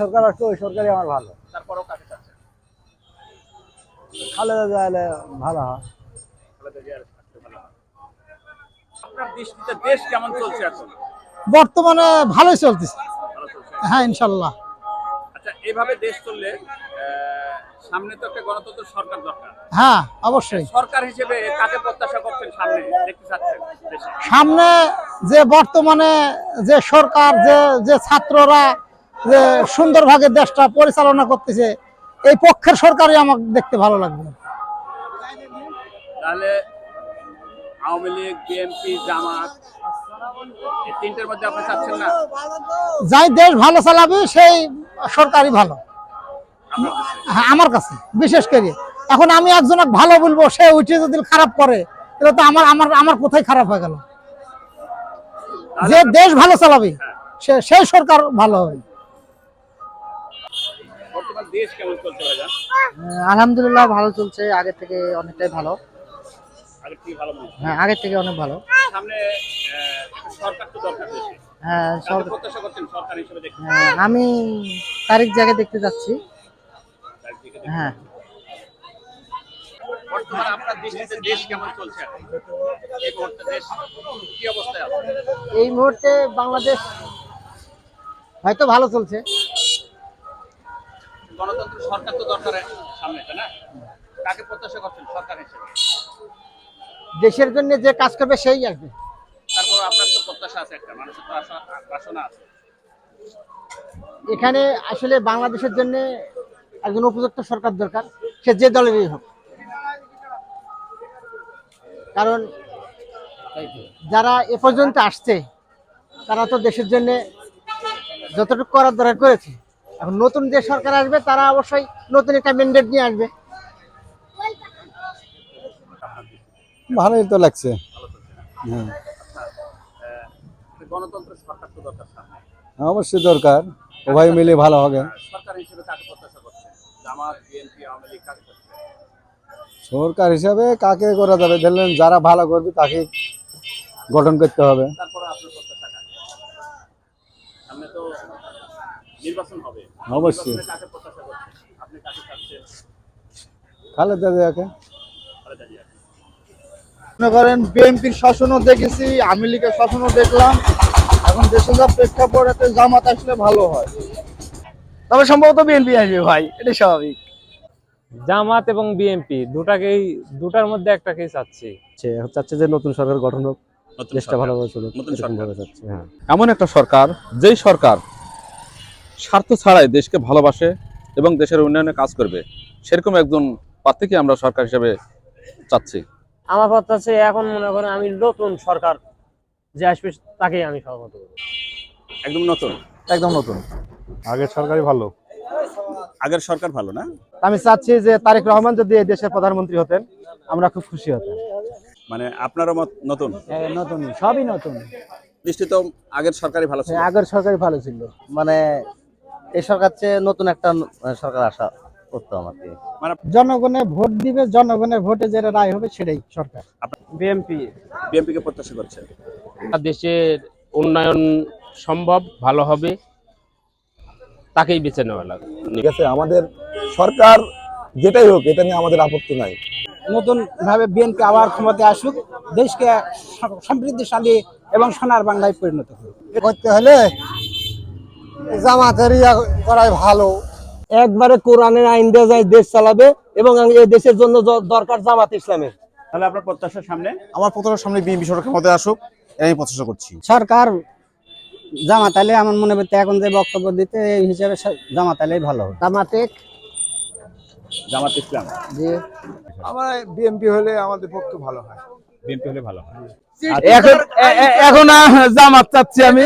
সরকার আসলে ওই সরকারই আমার ভালো। তারপরেও কাকে চাচ্ছেন? খালেদা ভালো হয়। খালেদা জিয়ার আসলে ভালো হয়। আপনার দৃষ্টিতে দেশ কেমন চলছে এখন? বর্তমানে ভালোই চলতেছে। ভালো চলছে। হ্যাঁ ইনশাল্লাহ। আচ্ছা এভাবে দেশ চললে আহ, সামনে তো একটা গণতন্ত্র সরকার দরকার। হ্যাঁ অবশ্যই। সরকার হিসেবে কাকে প্রত্যাশা করছেন সামনে? দেখতে চাচ্ছেন দেশে। সামনে যে বর্তমানে যে সরকার যে যে ছাত্ররা যে সুন্দরভাবে দেশটা পরিচালনা করতেছে এই পক্ষের সরকারই আমাকে দেখতে ভালো লাগবে। তাহলে আওয়ামী লীগ বিএনপি জামাত এই মধ্যে আপনি চাচ্ছেন না? যাই দেশ ভালো চালাবে সেই সরকারই ভালো। হ্যাঁ আমার কাছে বিশেষ করে। এখন আমি একজনক ভালো বলব সে উঠে যদি খারাপ করে তাহলে তো আমার আমার আমার কোথায় খারাপ হয়ে গেল। যে দেশ ভালো চালাবে সে সেই সরকার ভালো হবে। দেশ কেমন চলছে আলহামদুলিল্লাহ ভালো চলছে আগের থেকে অনেকটাই ভালো। আগে কি ভালো হ্যাঁ আগের থেকে অনেক ভালো। সামনে সরকার তো দরকার হ্যাঁ কাকে প্রত্যাশা করছেন সরকার হিসেবে দেখতে হ্যাঁ, আমি তারিখ জায়গায় দেখতে যাচ্ছি। হ্যাঁ। বর্তমানে আপনার দৃষ্টিতে দেশ কেমন চলছে? এই মুহূর্তে দেশ কি অবস্থায় আছে? এই মুহূর্তে বাংলাদেশ হয়তো ভালো চলছে। গণতন্ত্র সরকার তো দরকার সামনে তাই না? কাকে প্রত্যাশা করছেন সরকার হিসেবে? দেশের জন্য যে কাজ করবে সেই আসবে তারপর আপনার তো প্রত্যাশা আছে একটা মানুষের তো আশা বাসনা আছে। এখানে আসলে বাংলাদেশের জন্য একজন উপযুক্ত সরকার দরকার সে যে দলেরই হোক। কারণ যারা এ পর্যন্ত আসছে তারা তো দেশের জন্য যতটুকু করার দরকার করেছে। এখন নতুন যে সরকার আসবে তারা অবশ্যই নতুন একটা ম্যান্ডেট নিয়ে আসবে। ভালোই তো লাগছে। হ্যাঁ। গণতন্ত্র সরকার তো দরকার অবশ্যই দরকার। উভয় মিলে ভালো হবে। সরকার হিসেবে কাকে প্রত্যাশা করছেন? জামাত বিএনপি আওয়ামী লীগ কাকে করছেন? সরকার হিসাবে কাকে করা যাবে? ধরলেন যারা ভালো করবে তাকে গঠন করতে হবে। নির্বাচন হবে। অবশ্যই। খালেদা জিয়াকে। মনে করেন বিএনপির শাসনও দেখেছি আওয়ামী লীগের শাসনও দেখলাম। এখন দেশে যা প্রেক্ষাপট এতে জামাত আসলে ভালো হয়। তবে সম্ভবত বিএনপি আসবে ভাই এটা স্বাভাবিক। জামাত এবং বিএনপি দুটাকেই দুটার মধ্যে একটাকেই চাচ্ছি। চাচ্ছে যে নতুন সরকার গঠন হোক দেশটা ভালোভাবে চলুক নতুন সরকার। চাচ্ছে হ্যাঁ। এমন একটা সরকার যেই সরকার স্বার্থ ছাড়াই দেশকে ভালোবাসে এবং দেশের উন্নয়নে কাজ করবে। সেরকম একজন প্রার্থীকে আমরা সরকার হিসেবে চাচ্ছি। আমার কথা হচ্ছে এখন মনে করেন আমি নতুন সরকার যে আসবে তাকেই আমি সহমত করব একদম নতুন? একদম নতুন। আগের সরকারই ভালো। আগের সরকার ভালো না? আমি চাচ্ছি যে তারেক রহমান যদি এই দেশের প্রধানমন্ত্রী হতেন আমরা খুব খুশি হতাম। মানে আপনারও মত নতুন? নতুন সবই নতুন। দৃষ্টিতে আগের সরকারই ভালো ছিল। আগের সরকারই ভালো ছিল। মানে এই সরকার চেয়ে নতুন একটা সরকার আসা করতাম আর কি। জনগণে ভোট দিবে জনগণের ভোটে যেটা রায় হবে সেটাই সরকার। বিএনপি বিএনপি কে প্রত্যাশা করছেন? দেশের উন্নয়ন সম্ভব ভালো হবে তাকেই বেছে নেওয়া লাগবে। ঠিক আছে আমাদের সরকার যেটাই হোক এটা নিয়ে আমাদের আপত্তি নাই। নতুন ভাবে বিএনপি আবার ক্ষমতায় আসুক দেশকে সমৃদ্ধিশালী এবং সোনার বাংলায় পরিণত করুক করতে হলে জামাতের ইয়া করাই ভালো। একবারে কোরআনের আইন দিয়ে যায় দেশ চালাবে এবং এই দেশের জন্য দরকার জামাত ইসলামের। তাহলে আপনার প্রত্যাশার সামনে? আমার প্রথম সামনে বিএনপি সরকার ক্ষমতায় আসুক আমি প্রত্যাশা করছি। সরকার জামাত আলী আমার মনে করতে এখন যে বক্তব্য দিতে এই হিসাবে জামাত আলী ভালো। জামাতে জামাত ইসলাম? যে আমার বিএনপি হলে আমাদের পক্ষে ভালো হয়। বিএনপি হলে ভালো হয়। এখন এখন জামাত চাচ্ছি আমি।